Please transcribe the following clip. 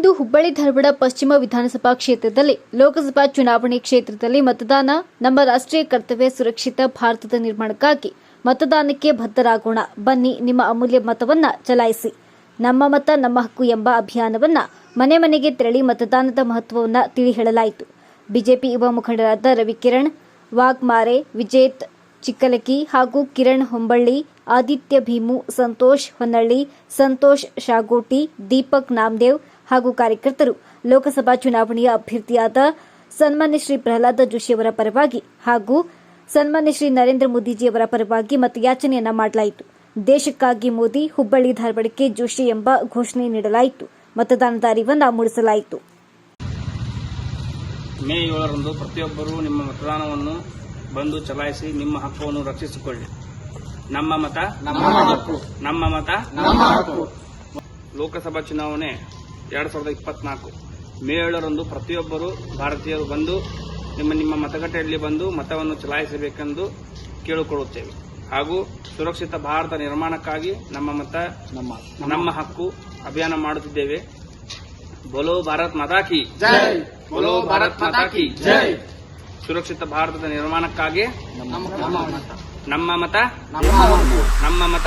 ಹುಬ್ಬಳ್ಳಿ ಧಾರವಾಡ ಪಶ್ಚಿಮ ವಿಧಾನಸಭಾ ಕ್ಷೇತ್ರದಲ್ಲಿ ಲೋಕಸಭಾ ಚುನಾವಣೆ ಕ್ಷೇತ್ರದಲ್ಲಿ ಮತದಾನ ನಮ್ಮ ರಾಷ್ಟ್ರೀಯ ಕರ್ತವ್ಯ ಸುರಕ್ಷಿತ ಭಾರತದ ನಿರ್ಮಾಣಕ್ಕಾಗಿ ಮತದಾನಕ್ಕೆ ಬದ್ಧರಾಗೋಣ. ಬನ್ನಿ ನಿಮ್ಮ ಅಮೂಲ್ಯ ಮತವನ್ನ ಚಲಾಯಿಸಿ. ನಮ್ಮ ಮತ ನಮ್ಮ ಹಕ್ಕು ಎಂಬ ಅಭಿಯಾನವನ್ನ ಮನೆ ಮನೆಗೆ ತೆರಳಿ ಮತದಾನದ ಮಹತ್ವವನ್ನ ತಿಳಿ ಹೇಳಲಾಯಿತು ಬಿಜೆಪಿ ಯುವ ಮುಖಂಡರಾದ ರವಿಕಿರಣ್ ವಾಗ್ಮಾರೆ ವಿಜೇತ್ ಚಿಕ್ಕಲಕಿ ಹಾಗೂ ಕಿರಣ್ ಹೊಂಬಳ್ಳಿ, ಆದಿತ್ಯ ಭೀಮು, ಸಂತೋಷ್ ಹೊನ್ನಳ್ಳಿ, ಸಂತೋಷ್ ಶಾಗೋಟಿ, ದೀಪಕ್ ನಾಮದೇವ್ ಹಾಗೂ ಕಾರ್ಯಕರ್ತರು ಲೋಕಸಭಾ ಚುನಾವಣೆಯ ಅಭ್ಯರ್ಥಿಯಾದ ಸನ್ಮಾನ್ಯ ಶ್ರೀ ಪ್ರಹ್ಲಾದ ಜೋಶಿಯವರ ಪರವಾಗಿ ಹಾಗೂ ಸನ್ಮಾನ್ಯ ಶ್ರೀ ನರೇಂದ್ರ ಮೋದಿಜಿಯವರ ಪರವಾಗಿ ಮತಯಾಚನೆಯನ್ನ ಮಾಡಲಾಯಿತು. ದೇಶಕ್ಕಾಗಿ ಮೋದಿ ಹುಬ್ಬಳ್ಳಿ ಧಾರವಾಡಕ್ಕೆ ಜೋಶಿ ಎಂಬ ಘೋಷಣೆ ನೀಡಲಾಯಿತು. ಮತದಾನದ ಅರಿವನ್ನು ಮೂಡಿಸಲಾಯಿತು. ಮೇ ಏಳರಂದು ಪ್ರತಿಯೊಬ್ಬರೂ ನಿಮ್ಮ ಮತದಾನವನ್ನು ಬಂದು ಚಲಾಯಿಸಿ ನಿಮ್ಮ ಹಕ್ಕವನ್ನು ರಕ್ಷಿಸಿಕೊಳ್ಳಿ. ನಮ್ಮ ಮತ ನಮ್ಮ ಹಕ್ಕು. ನಮ್ಮ ಮತ ನಮ್ಮ ಹಕ್ಕು. ಲೋಕಸಭಾ ಚುನಾವಣೆ ಎರಡ್ ಸಾವಿರದ ಇಪ್ಪತ್ನಾಲ್ಕು. ಮೇ ಏಳರಂದು ಪ್ರತಿಯೊಬ್ಬರು ಭಾರತೀಯರು ಬಂದು ನಿಮ್ಮ ನಿಮ್ಮ ಮತಗಟ್ಟೆಯಲ್ಲಿ ಬಂದು ಮತವನ್ನು ಚಲಾಯಿಸಬೇಕೆಂದು ಕೇಳಿಕೊಳ್ಳುತ್ತೇವೆ. ಹಾಗೂ ಸುರಕ್ಷಿತ ಭಾರತ ನಿರ್ಮಾಣಕ್ಕಾಗಿ ನಮ್ಮ ಮತ ನಮ್ಮ ನಮ್ಮ ಹಕ್ಕು ಅಭಿಯಾನ ಮಾಡುತ್ತಿದ್ದೇವೆ. ಬೋಲೋ ಭಾರತ್ ಮತಾಕಿ ಜೈ. ಬೋಲೋ ಭಾರತ್ ಮತಾಕಿ ಜೈ. ಸುರಕ್ಷಿತ ಭಾರತದ ನಿರ್ಮಾಣಕ್ಕಾಗಿ ನಮ್ಮ ಮತ. ನಮ್ಮ ಮತ. ನಮ್ಮ ಮತ.